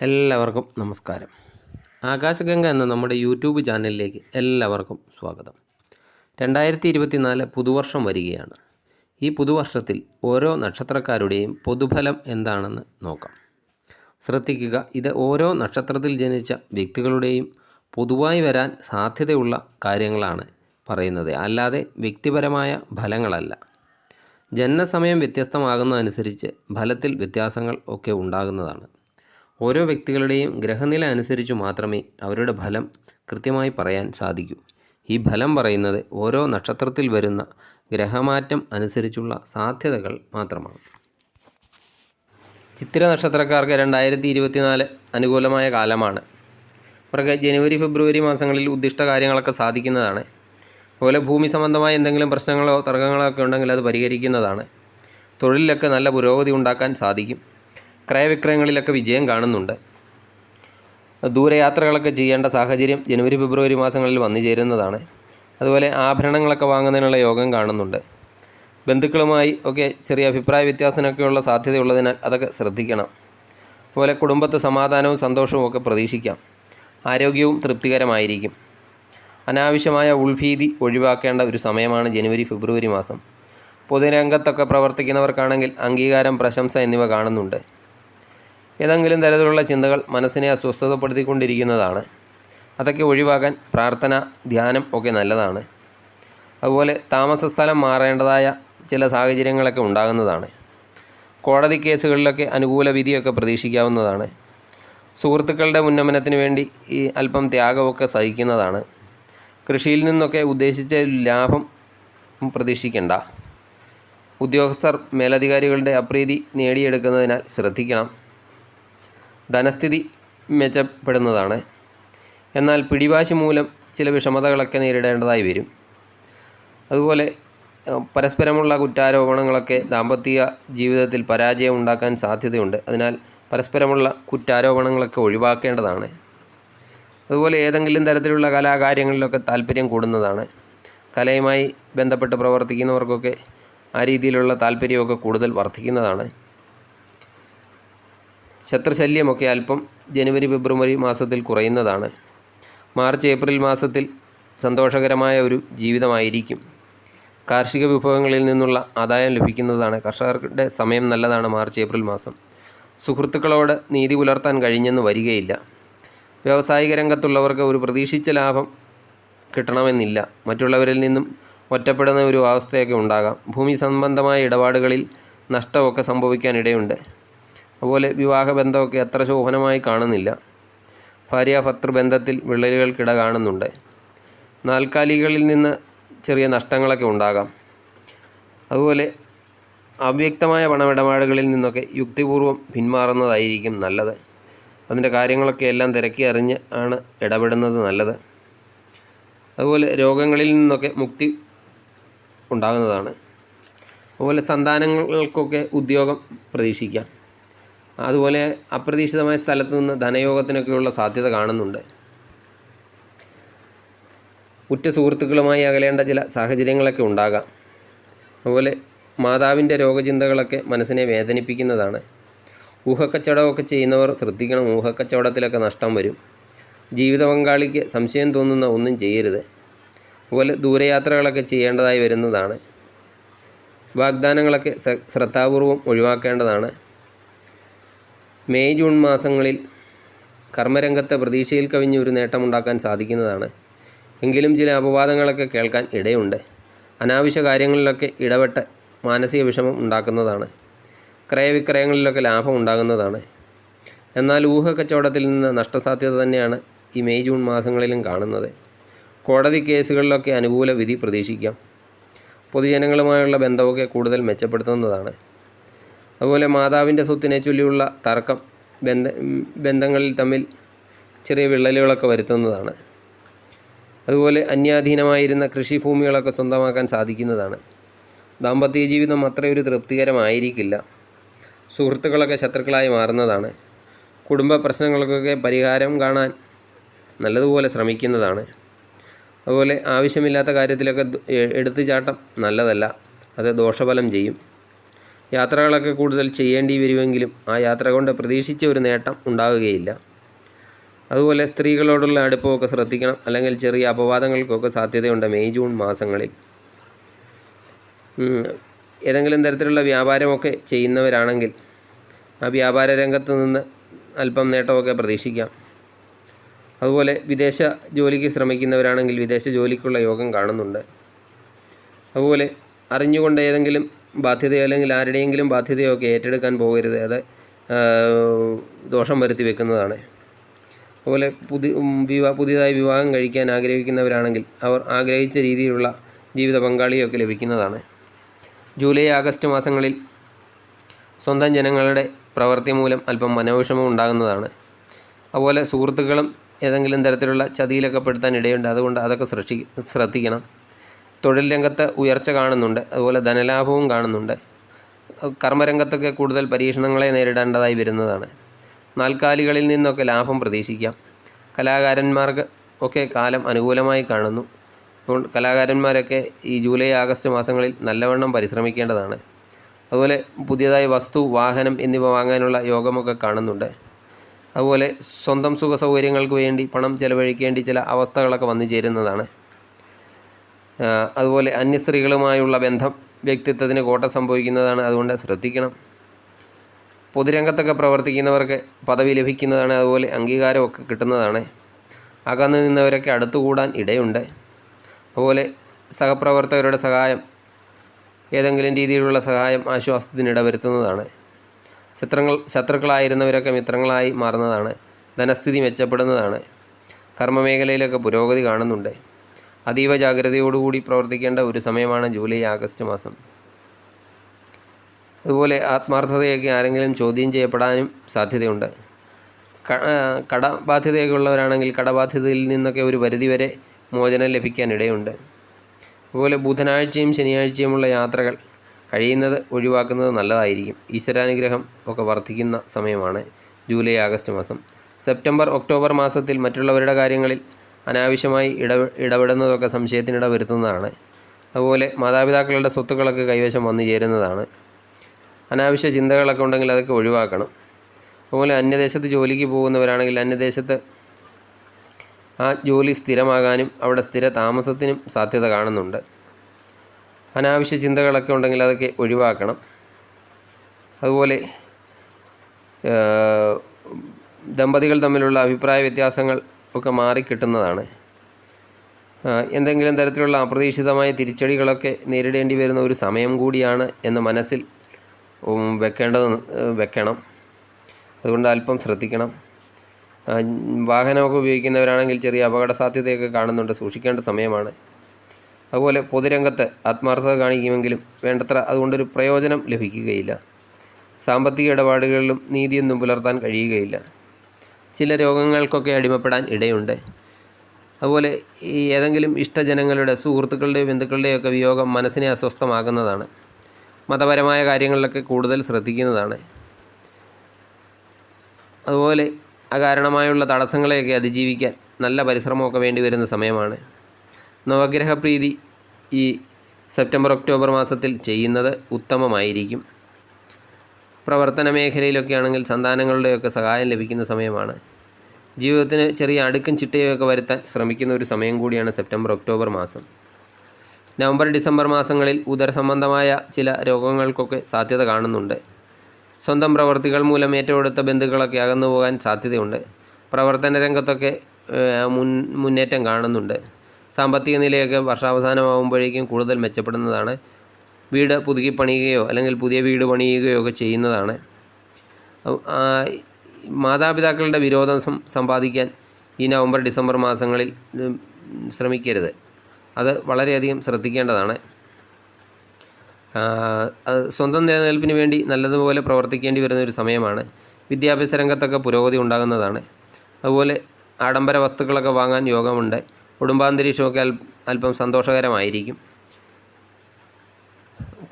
എല്ലാവർക്കും നമസ്കാരം. ആകാശഗംഗ എന്ന നമ്മുടെ യൂട്യൂബ് ചാനലിലേക്ക് എല്ലാവർക്കും സ്വാഗതം. രണ്ടായിരത്തി ഇരുപത്തിനാല് പുതുവർഷം വരികയാണ്. ഈ പുതുവർഷത്തിൽ ഓരോ നക്ഷത്രക്കാരുടെയും പൊതുഫലം എന്താണെന്ന് നോക്കാം. ശ്രദ്ധിക്കുക ഇത് ഓരോ നക്ഷത്രത്തിൽ ജനിച്ച വ്യക്തികളുടെയും പൊതുവായി വരാൻ സാധ്യതയുള്ള കാര്യങ്ങളാണ് പറയുന്നത്. അല്ലാതെ വ്യക്തിപരമായ ഫലങ്ങളല്ല. ജനനസമയം വ്യത്യസ്തമാകുന്നതനുസരിച്ച് ഫലത്തിൽ വ്യത്യാസങ്ങൾ ഒക്കെ ഉണ്ടാകുന്നതാണ്. ഓരോ വ്യക്തികളുടെയും ഗ്രഹനില അനുസരിച്ച് മാത്രമേ അവരുടെ ഫലം കൃത്യമായി പറയാൻ സാധിക്കൂ. ഈ ഫലം പറയുന്നത് ഓരോ നക്ഷത്രത്തിൽ വരുന്ന ഗ്രഹമാറ്റം അനുസരിച്ചുള്ള സാധ്യതകൾ മാത്രമാണ്. ചിത്തിര നക്ഷത്രക്കാർക്ക് രണ്ടായിരത്തി ഇരുപത്തിനാല് അനുകൂലമായ കാലമാണ്. അവർക്ക് ജനുവരി ഫെബ്രുവരി മാസങ്ങളിൽ ഉദ്ദിഷ്ട കാര്യങ്ങളൊക്കെ സാധിക്കുന്നതാണ്. അതുപോലെ ഭൂമി സംബന്ധമായ എന്തെങ്കിലും പ്രശ്നങ്ങളോ തർക്കങ്ങളോ ഒക്കെ ഉണ്ടെങ്കിൽ അത് പരിഹരിക്കുന്നതാണ്. തൊഴിലിലൊക്കെ നല്ല പുരോഗതി ഉണ്ടാക്കാൻ സാധിക്കും. ക്രയവിക്രയങ്ങളിലൊക്കെ വിജയം കാണുന്നുണ്ട്. ദൂരയാത്രകളൊക്കെ ചെയ്യേണ്ട സാഹചര്യം ജനുവരി ഫെബ്രുവരി മാസങ്ങളിൽ വന്നു ചേരുന്നതാണ്. അതുപോലെ ആഭരണങ്ങളൊക്കെ വാങ്ങുന്നതിനുള്ള യോഗം കാണുന്നുണ്ട്. ബന്ധുക്കളുമായി ഒക്കെ ചെറിയ അഭിപ്രായ വ്യത്യാസത്തിനൊക്കെയുള്ള സാധ്യതയുള്ളതിനാൽ അതൊക്കെ ശ്രദ്ധിക്കണം. അതുപോലെ കുടുംബത്തെ സമാധാനവും സന്തോഷവും ഒക്കെ പ്രതീക്ഷിക്കാം. ആരോഗ്യവും തൃപ്തികരമായിരിക്കും. അനാവശ്യമായ ഉൾഭീതി ഒഴിവാക്കേണ്ട ഒരു സമയമാണ് ജനുവരി ഫെബ്രുവരി മാസം. പൊതുരംഗത്തൊക്കെ പ്രവർത്തിക്കുന്നവർക്കാണെങ്കിൽ അംഗീകാരം പ്രശംസ എന്നിവ കാണുന്നുണ്ട്. ഏതെങ്കിലും തരത്തിലുള്ള ചിന്തകൾ മനസ്സിനെ അസ്വസ്ഥതപ്പെടുത്തിക്കൊണ്ടിരിക്കുന്നതാണ്. അതൊക്കെ ഒഴിവാക്കാൻ പ്രാർത്ഥന ധ്യാനം ഒക്കെ നല്ലതാണ്. അതുപോലെ താമസ സ്ഥലം മാറേണ്ടതായ ചില സാഹചര്യങ്ങളൊക്കെ ഉണ്ടാകുന്നതാണ്. കോടതി കേസുകളിലൊക്കെ അനുകൂല വിധിയൊക്കെ പ്രതീക്ഷിക്കാവുന്നതാണ്. സുഹൃത്തുക്കളുടെ ഉന്നമനത്തിന് വേണ്ടി ഈ അല്പം ത്യാഗമൊക്കെ സഹിക്കുന്നതാണ്. കൃഷിയിൽ നിന്നൊക്കെ ഉദ്ദേശിച്ച ലാഭം പ്രതീക്ഷിക്കേണ്ട. ഉദ്യോഗസ്ഥർ മേലധികാരികളുടെ അപ്രീതി നേടിയെടുക്കുന്നതിനാൽ ശ്രദ്ധിക്കണം. ധനസ്ഥിതി മെച്ചപ്പെടുന്നതാണ്. എന്നാൽ പിടിവാശി മൂലം ചില വിഷമതകളൊക്കെ നേരിടേണ്ടതായി വരും. അതുപോലെ പരസ്പരമുള്ള കുറ്റാരോപണങ്ങളൊക്കെ ദാമ്പത്യ ജീവിതത്തിൽ പരാജയം ഉണ്ടാക്കാൻ സാധ്യതയുണ്ട്. അതിനാൽ പരസ്പരമുള്ള കുറ്റാരോപണങ്ങളൊക്കെ ഒഴിവാക്കേണ്ടതാണ്. അതുപോലെ ഏതെങ്കിലും തരത്തിലുള്ള കലാകാര്യങ്ങളിലൊക്കെ താല്പര്യം കൂടുന്നതാണ്. കലയുമായി ബന്ധപ്പെട്ട് പ്രവർത്തിക്കുന്നവർക്കൊക്കെ ആ രീതിയിലുള്ള താല്പര്യമൊക്കെ കൂടുതൽ വർദ്ധിക്കുന്നതാണ്. ശത്രുശല്യമൊക്കെ അല്പം ജനുവരി ഫെബ്രുവരി മാസത്തിൽ കുറയുന്നതാണ്. മാർച്ച് ഏപ്രിൽ മാസത്തിൽ സന്തോഷകരമായ ഒരു ജീവിതമായിരിക്കും. കാർഷിക വിഭവങ്ങളിൽ നിന്നുള്ള ആദായം ലഭിക്കുന്നതാണ്. കർഷകരുടെ സമയം നല്ലതാണ് മാർച്ച് ഏപ്രിൽ മാസം. സുഹൃത്തുക്കളോട് നീതി പുലർത്താൻ കഴിഞ്ഞെന്ന് വരികയില്ല. വ്യാവസായിക രംഗത്തുള്ളവർക്ക് ഒരു പ്രതീക്ഷിച്ച ലാഭം കിട്ടണമെന്നില്ല. മറ്റുള്ളവരിൽ നിന്നും ഒറ്റപ്പെടുന്ന ഒരു അവസ്ഥയൊക്കെ ഉണ്ടാകാം. ഭൂമി സംബന്ധമായ ഇടപാടുകളിൽ നഷ്ടമൊക്കെ സംഭവിക്കാൻ ഇടയുണ്ട് അതുപോലെ വിവാഹബന്ധമൊക്കെ അത്ര ശോഭനമായി കാണുന്നില്ല. ഭാര്യ ഭർത്തൃബന്ധത്തിൽ വിള്ളലുകൾക്കിട കാണുന്നുണ്ട് നാൽക്കാലികളിൽ നിന്ന് ചെറിയ നഷ്ടങ്ങളൊക്കെ ഉണ്ടാകാം. അതുപോലെ അവ്യക്തമായ പണമിടപാടുകളിൽ നിന്നൊക്കെ യുക്തിപൂർവം പിന്മാറുന്നതായിരിക്കും നല്ലത്. അതിന്റെ കാര്യങ്ങളൊക്കെ എല്ലാം തിരക്കി അറിഞ്ഞ് ആണ് ഇടപെടുന്നത് നല്ലത്. അതുപോലെ രോഗങ്ങളിൽ നിന്നൊക്കെ മുക്തി ഉണ്ടാകുന്നതാണ്. അതുപോലെ സന്താനങ്ങൾക്കൊക്കെ ഉദ്യോഗം പ്രതീക്ഷിക്കാം. അതുപോലെ അപ്രതീക്ഷിതമായ സ്ഥലത്തു നിന്ന് ധനയോഗത്തിനൊക്കെയുള്ള സാധ്യത കാണുന്നുണ്ട്. ഉറ്റ സുഹൃത്തുക്കളുമായി അകലേണ്ട ചില സാഹചര്യങ്ങളൊക്കെ ഉണ്ടാകാം. അതുപോലെ മാതാവിന്റെ രോഗചിന്തകളൊക്കെ മനസ്സിനെ വേദനിപ്പിക്കുന്നതാണ്. ഊഹക്കച്ചവടമൊക്കെ ചെയ്യുന്നവർ ശ്രദ്ധിക്കണം. ഊഹക്കച്ചവടത്തിലൊക്കെ നഷ്ടം വരും. ജീവിത പങ്കാളിക്ക് സംശയം തോന്നുന്ന ഒന്നും ചെയ്യരുത്. അതുപോലെ ദൂരയാത്രകളൊക്കെ ചെയ്യേണ്ടതായി വരുന്നതാണ്. വാഗ്ദാനങ്ങളൊക്കെ ശ്ര- ശ്രദ്ധാപൂർവം ഒഴിവാക്കേണ്ടതാണ്. മെയ് ജൂൺ മാസങ്ങളിൽ കർമ്മരംഗത്തെ പ്രതീക്ഷയിൽ കവിഞ്ഞ് ഒരു നേട്ടമുണ്ടാക്കാൻ സാധിക്കുന്നതാണ്. എങ്കിലും ചില അപവാദങ്ങളൊക്കെ കേൾക്കാൻ ഇടയുണ്ട്. അനാവശ്യ കാര്യങ്ങളിലൊക്കെ ഇടപെട്ട് മാനസിക വിഷമം ഉണ്ടാക്കുന്നതാണ്. ക്രയവിക്രയങ്ങളിലൊക്കെ ലാഭം ഉണ്ടാകുന്നതാണ്. എന്നാൽ ഊഹക്കച്ചവടത്തിൽ നിന്ന് നഷ്ടസാധ്യത തന്നെയാണ് ഈ മെയ് ജൂൺ മാസങ്ങളിലും കാണുന്നത്. കോടതി കേസുകളിലൊക്കെ അനുകൂല വിധി പ്രതീക്ഷിക്കാം. പൊതുജനങ്ങളുമായുള്ള ബന്ധമൊക്കെ കൂടുതൽ മെച്ചപ്പെടുത്തുന്നതാണ്. അതുപോലെ മാതാവിന്റെ സ്വത്തിനെ ചൊല്ലിയുള്ള തർക്കം ബന്ധ ബന്ധങ്ങളിൽ തമ്മിൽ ചെറിയ വിള്ളലുകളൊക്കെ വരുത്തുന്നതാണ്. അതുപോലെ അന്യാധീനമായിരുന്ന കൃഷിഭൂമികളൊക്കെ സ്വന്തമാക്കാൻ സാധിക്കുന്നതാണ്. ദാമ്പത്യ ജീവിതം അത്രയൊരു തൃപ്തികരമായിരിക്കില്ല. സുഹൃത്തുക്കളൊക്കെ ശത്രുക്കളായി മാറുന്നതാണ്. കുടുംബ പ്രശ്നങ്ങൾക്കൊക്കെ പരിഹാരം കാണാൻ നല്ലതുപോലെ ശ്രമിക്കുന്നതാണ്. അതുപോലെ ആവശ്യമില്ലാത്ത കാര്യത്തിലൊക്കെ എടുത്തു ചാട്ടം നല്ലതല്ല. അത് ദോഷഫലം ചെയ്യും. യാത്രകളൊക്കെ കൂടുതൽ ചെയ്യേണ്ടി വരുമെങ്കിലും ആ യാത്ര കൊണ്ട് പ്രതീക്ഷിച്ച ഒരു നേട്ടം ഉണ്ടാവുകയില്ല അതുപോലെ സ്ത്രീകളോടുള്ള അടുപ്പമൊക്കെ ശ്രദ്ധിക്കണം. അല്ലെങ്കിൽ ചെറിയ അപവാദങ്ങൾക്കൊക്കെ സാധ്യതയുണ്ട് മെയ് ജൂൺ മാസങ്ങളിൽ. ഏതെങ്കിലും തരത്തിലുള്ള വ്യാപാരമൊക്കെ ചെയ്യുന്നവരാണെങ്കിൽ ആ വ്യാപാര രംഗത്ത് നിന്ന് അല്പം നേട്ടമൊക്കെ പ്രതീക്ഷിക്കാം. അതുപോലെ വിദേശ ജോലിക്ക് ശ്രമിക്കുന്നവരാണെങ്കിൽ വിദേശ ജോലിക്കുള്ള യോഗം കാണുന്നുണ്ട്. അതുപോലെ അറിഞ്ഞുകൊണ്ട് ഏതെങ്കിലും ബാധ്യതയോ അല്ലെങ്കിൽ ആരുടെയെങ്കിലും ബാധ്യതയോ ഒക്കെ ഏറ്റെടുക്കാൻ പോകരുത്. അത് ദോഷം വരുത്തി വെക്കുന്നതാണ്. അതുപോലെ പുതി വിവാ പുതിയതായി വിവാഹം കഴിക്കാൻ ആഗ്രഹിക്കുന്നവരാണെങ്കിൽ അവർ ആഗ്രഹിച്ച രീതിയിലുള്ള ജീവിത പങ്കാളിയൊക്കെ ലഭിക്കുന്നതാണ്. ജൂലൈ ആഗസ്റ്റ് മാസങ്ങളിൽ സ്വന്തം ജനങ്ങളുടെ പ്രവൃത്തി മൂലം അല്പം മനോവിഷമം ഉണ്ടാകുന്നതാണ്. അതുപോലെ സുഹൃത്തുക്കളും ഏതെങ്കിലും തരത്തിലുള്ള ചതിയിലൊക്കെ പെടുത്താൻ ഇടയുണ്ട്. അതുകൊണ്ട് അതൊക്കെ ശ്രദ്ധി ശ്രദ്ധിക്കണം. തൊഴിൽ രംഗത്ത് ഉയർച്ച കാണുന്നുണ്ട്. അതുപോലെ ധനലാഭവും കാണുന്നുണ്ട്. കർമ്മരംഗത്തൊക്കെ കൂടുതൽ പരീക്ഷണങ്ങളെ നേരിടേണ്ടതായി വരുന്നതാണ്. നാൽക്കാലികളിൽ നിന്നൊക്കെ ലാഭം പ്രതീക്ഷിക്കാം. കലാകാരന്മാർക്ക് ഒക്കെ കാലം അനുകൂലമായി കാണുന്നു. അതുകൊണ്ട് കലാകാരന്മാരൊക്കെ ഈ ജൂലൈ ആഗസ്റ്റ് മാസങ്ങളിൽ നല്ലവണ്ണം പരിശ്രമിക്കേണ്ടതാണ്. അതുപോലെ പുതിയതായി വസ്തു വാഹനം എന്നിവ വാങ്ങാനുള്ള യോഗമൊക്കെ കാണുന്നുണ്ട്. അതുപോലെ സ്വന്തം സുഖ സൗകര്യങ്ങൾക്ക് വേണ്ടി പണം ചെലവഴിക്കേണ്ടി ചില അവസ്ഥകളൊക്കെ വന്നു ചേരുന്നതാണ്. അതുപോലെ അന്യ സ്ത്രീകളുമായുള്ള ബന്ധം വ്യക്തിത്വത്തിന് കോട്ട സംഭവിക്കുന്നതാണ് അതുകൊണ്ട് ശ്രദ്ധിക്കണം. പൊതുരംഗത്തൊക്കെ പ്രവർത്തിക്കുന്നവർക്ക് പദവി ലഭിക്കുന്നതാണ് അതുപോലെ അംഗീകാരമൊക്കെ കിട്ടുന്നതാണ്. അകന്നു നിന്നവരൊക്കെ അടുത്തുകൂടാൻ ഇടയുണ്ട്. അതുപോലെ സഹപ്രവർത്തകരുടെ സഹായം ഏതെങ്കിലും രീതിയിലുള്ള സഹായം ആശ്വാസത്തിന് ഇടവരുത്തുന്നതാണ്. ശത്രുങ്ങൾ ശത്രുക്കളായിരുന്നവരൊക്കെ മിത്രങ്ങളായി മാറുന്നതാണ്. ധനസ്ഥിതി മെച്ചപ്പെടുന്നതാണ്. കർമ്മമേഖലയിലൊക്കെ പുരോഗതി കാണുന്നുണ്ട്. അതീവ ജാഗ്രതയോടുകൂടി പ്രവർത്തിക്കേണ്ട ഒരു സമയമാണ് ജൂലൈ ആഗസ്റ്റ് മാസം. അതുപോലെ ആത്മാർത്ഥതയൊക്കെ ആരെങ്കിലും ചോദ്യം ചെയ്യപ്പെടാനും സാധ്യതയുണ്ട്. കടബാധ്യതയൊക്കെ ഉള്ളവരാണെങ്കിൽ കടബാധ്യതയിൽ നിന്നൊക്കെ ഒരു പരിധിവരെ മോചനം ലഭിക്കാൻ ഇടയുണ്ട് അതുപോലെ ബുധനാഴ്ചയും ശനിയാഴ്ചയുമുള്ള യാത്രകൾ കഴിയുന്നത് ഒഴിവാക്കുന്നത് നല്ലതായിരിക്കും. ഈശ്വരാനുഗ്രഹം ഒക്കെ വർദ്ധിക്കുന്ന സമയമാണ് ജൂലൈ ആഗസ്റ്റ് മാസം. സെപ്റ്റംബർ ഒക്ടോബർ മാസത്തിൽ മറ്റുള്ളവരുടെ കാര്യങ്ങളിൽ അനാവശ്യമായി ഇട ഇടപെടുന്നതൊക്കെ സംശയത്തിനിട വരുത്തുന്നതാണ്. അതുപോലെ മാതാപിതാക്കളുടെ സ്വത്തുക്കളൊക്കെ കൈവശം വന്നു ചേരുന്നതാണ്. അനാവശ്യ ചിന്തകളൊക്കെ ഉണ്ടെങ്കിൽ അതൊക്കെ ഒഴിവാക്കണം. അതുപോലെ അന്യദേശത്ത് ജോലിക്ക് പോകുന്നവരാണെങ്കിൽ അന്യദേശത്ത് ആ ജോലി സ്ഥിരമാകാനും അവിടെ സ്ഥിര താമസത്തിനും സാധ്യത കാണുന്നുണ്ട്. അനാവശ്യ ചിന്തകളൊക്കെ ഉണ്ടെങ്കിൽ അതൊക്കെ ഒഴിവാക്കണം. അതുപോലെ ദമ്പതികൾ തമ്മിലുള്ള അഭിപ്രായ വ്യത്യാസങ്ങൾ ഒക്കെ മാറിക്കിട്ടുന്നതാണ് എന്തെങ്കിലും തരത്തിലുള്ള അപ്രതീക്ഷിതമായ തിരിച്ചടികളൊക്കെ നേരിടേണ്ടി വരുന്ന ഒരു സമയം കൂടിയാണ് എന്ന് മനസ്സിൽ വെക്കേണ്ടത് വെക്കണം. അതുകൊണ്ട് അല്പം ശ്രദ്ധിക്കണം. വാഹനമൊക്കെ ഉപയോഗിക്കുന്നവരാണെങ്കിൽ ചെറിയ അപകട സാധ്യതയൊക്കെ കാണുന്നുണ്ട് സൂക്ഷിക്കേണ്ട സമയമാണ്. അതുപോലെ പൊതുരംഗത്ത് ആത്മാർത്ഥത കാണിക്കുമെങ്കിലും വേണ്ടത്ര അതുകൊണ്ടൊരു പ്രയോജനം ലഭിക്കുകയില്ല. സാമ്പത്തിക ഇടപാടുകളിലും നീതിയൊന്നും പുലർത്താൻ കഴിയുകയില്ല. ചില രോഗങ്ങൾക്കൊക്കെ അടിമപ്പെടാൻ ഇടയുണ്ട്. അതുപോലെ ഈ ഏതെങ്കിലും ഇഷ്ടജനങ്ങളുടെ സുഹൃത്തുക്കളുടെയോ ബന്ധുക്കളുടെയോ ഒക്കെ വിയോഗം മനസ്സിനെ അസ്വസ്ഥമാകുന്നതാണ് മതപരമായ കാര്യങ്ങളിലൊക്കെ കൂടുതൽ ശ്രദ്ധിക്കുന്നതാണ്. അതുപോലെ അകാരണമായുള്ള തടസ്സങ്ങളെയൊക്കെ അതിജീവിക്കാൻ നല്ല പരിശ്രമമൊക്കെ വേണ്ടി വരുന്ന സമയമാണ്. നവഗ്രഹപ്രീതി ഈ സെപ്റ്റംബർ ഒക്ടോബർ മാസത്തിൽ ചെയ്യുന്നത് ഉത്തമമായിരിക്കും. പ്രവർത്തന മേഖലയിലൊക്കെ ആണെങ്കിൽ സന്താനങ്ങളുടെയൊക്കെ സഹായം ലഭിക്കുന്ന സമയമാണ്. ജീവിതത്തിന് ചെറിയ അടുക്കും ചിട്ടയൊക്കെ വരുത്താൻ ശ്രമിക്കുന്ന ഒരു സമയം കൂടിയാണ് സെപ്റ്റംബർ ഒക്ടോബർ മാസം. നവംബർ ഡിസംബർ മാസങ്ങളിൽ ഉദര സംബന്ധമായ ചില രോഗങ്ങൾക്കൊക്കെ സാധ്യത കാണുന്നുണ്ട്. സ്വന്തം പ്രവർത്തികൾ മൂലം ഏറ്റെടുത്ത ബന്ധുക്കളൊക്കെ അകന്നു പോകാൻ സാധ്യതയുണ്ട്. പ്രവർത്തന രംഗത്തൊക്കെ മുൻ മുന്നേറ്റം കാണുന്നുണ്ട്. സാമ്പത്തിക നിലയൊക്കെ വർഷാവസാനമാകുമ്പോഴേക്കും കൂടുതൽ മെച്ചപ്പെടുന്നതാണ്. വീട് പുതുക്കി പണിയുകയോ അല്ലെങ്കിൽ പുതിയ വീട് പണിയുകയോ ഒക്കെ ചെയ്യുന്നതാണ്. മാതാപിതാക്കളുടെ വിരോധം സമ്പാദിക്കാൻ ഈ നവംബർ ഡിസംബർ മാസങ്ങളിൽ ശ്രമിക്കരുത്. അത് വളരെയധികം ശ്രദ്ധിക്കേണ്ടതാണ്. സ്വന്തം നിലനിൽപ്പിന് വേണ്ടി നല്ലതുപോലെ പ്രവർത്തിക്കേണ്ടി വരുന്ന ഒരു സമയമാണ്. വിദ്യാഭ്യാസ രംഗത്തൊക്കെ പുരോഗതി ഉണ്ടാകുന്നതാണ്. അതുപോലെ ആഡംബര വസ്തുക്കളൊക്കെ വാങ്ങാൻ യോഗമുണ്ട്. കുടുംബാന്തരീക്ഷമൊക്കെ അല്പം സന്തോഷകരമായിരിക്കും.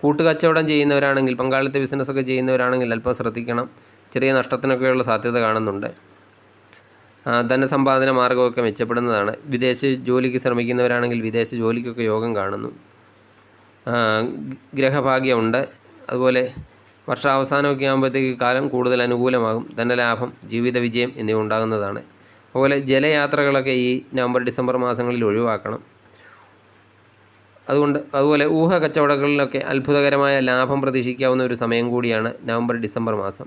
കൂട്ടുകച്ചവടം ചെയ്യുന്നവരാണെങ്കിൽ പങ്കാളിത്ത ബിസിനസ്സൊക്കെ ചെയ്യുന്നവരാണെങ്കിൽ അല്പം ശ്രദ്ധിക്കണം. ചെറിയ നഷ്ടത്തിനൊക്കെയുള്ള സാധ്യത കാണുന്നുണ്ട്. ധനസമ്പാദന മാർഗമൊക്കെ മെച്ചപ്പെടുന്നതാണ്. വിദേശ ജോലിക്ക് ശ്രമിക്കുന്നവരാണെങ്കിൽ വിദേശ ജോലിക്കൊക്കെ യോഗം കാണുന്നു. ഗ്രഹഭാഗ്യമുണ്ട്. അതുപോലെ വർഷാവസാനമൊക്കെ ആകുമ്പോഴത്തേക്ക് കാലം കൂടുതൽ അനുകൂലമാകും. ധനലാഭം ജീവിത വിജയം എന്നിവ ഉണ്ടാകുന്നതാണ്. അതുപോലെ ജലയാത്രകളൊക്കെ ഈ നവംബർ ഡിസംബർ മാസങ്ങളിൽ ഒഴിവാക്കണം. അതുകൊണ്ട് അതുപോലെ ഊഹ കച്ചവടങ്ങളിലൊക്കെ അത്ഭുതകരമായ ലാഭം പ്രതീക്ഷിക്കാവുന്ന ഒരു സമയം കൂടിയാണ് നവംബർ ഡിസംബർ മാസം.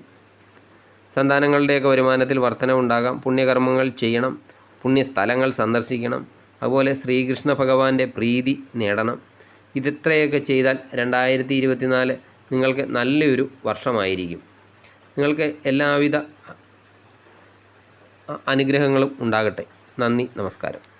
സന്താനങ്ങളുടെയൊക്കെ വരുമാനത്തിൽ വർധനവുണ്ടാകാം. പുണ്യകർമ്മങ്ങൾ ചെയ്യണം. പുണ്യസ്ഥലങ്ങൾ സന്ദർശിക്കണം. അതുപോലെ ശ്രീകൃഷ്ണ ഭഗവാന്റെ പ്രീതി നേടണം. ഇതിത്രയൊക്കെ ചെയ്താൽ രണ്ടായിരത്തി ഇരുപത്തിനാല് നിങ്ങൾക്ക് നല്ലൊരു വർഷമായിരിക്കും. നിങ്ങൾക്ക് എല്ലാവിധ അനുഗ്രഹങ്ങളും ഉണ്ടാകട്ടെ. നന്ദി നമസ്കാരം.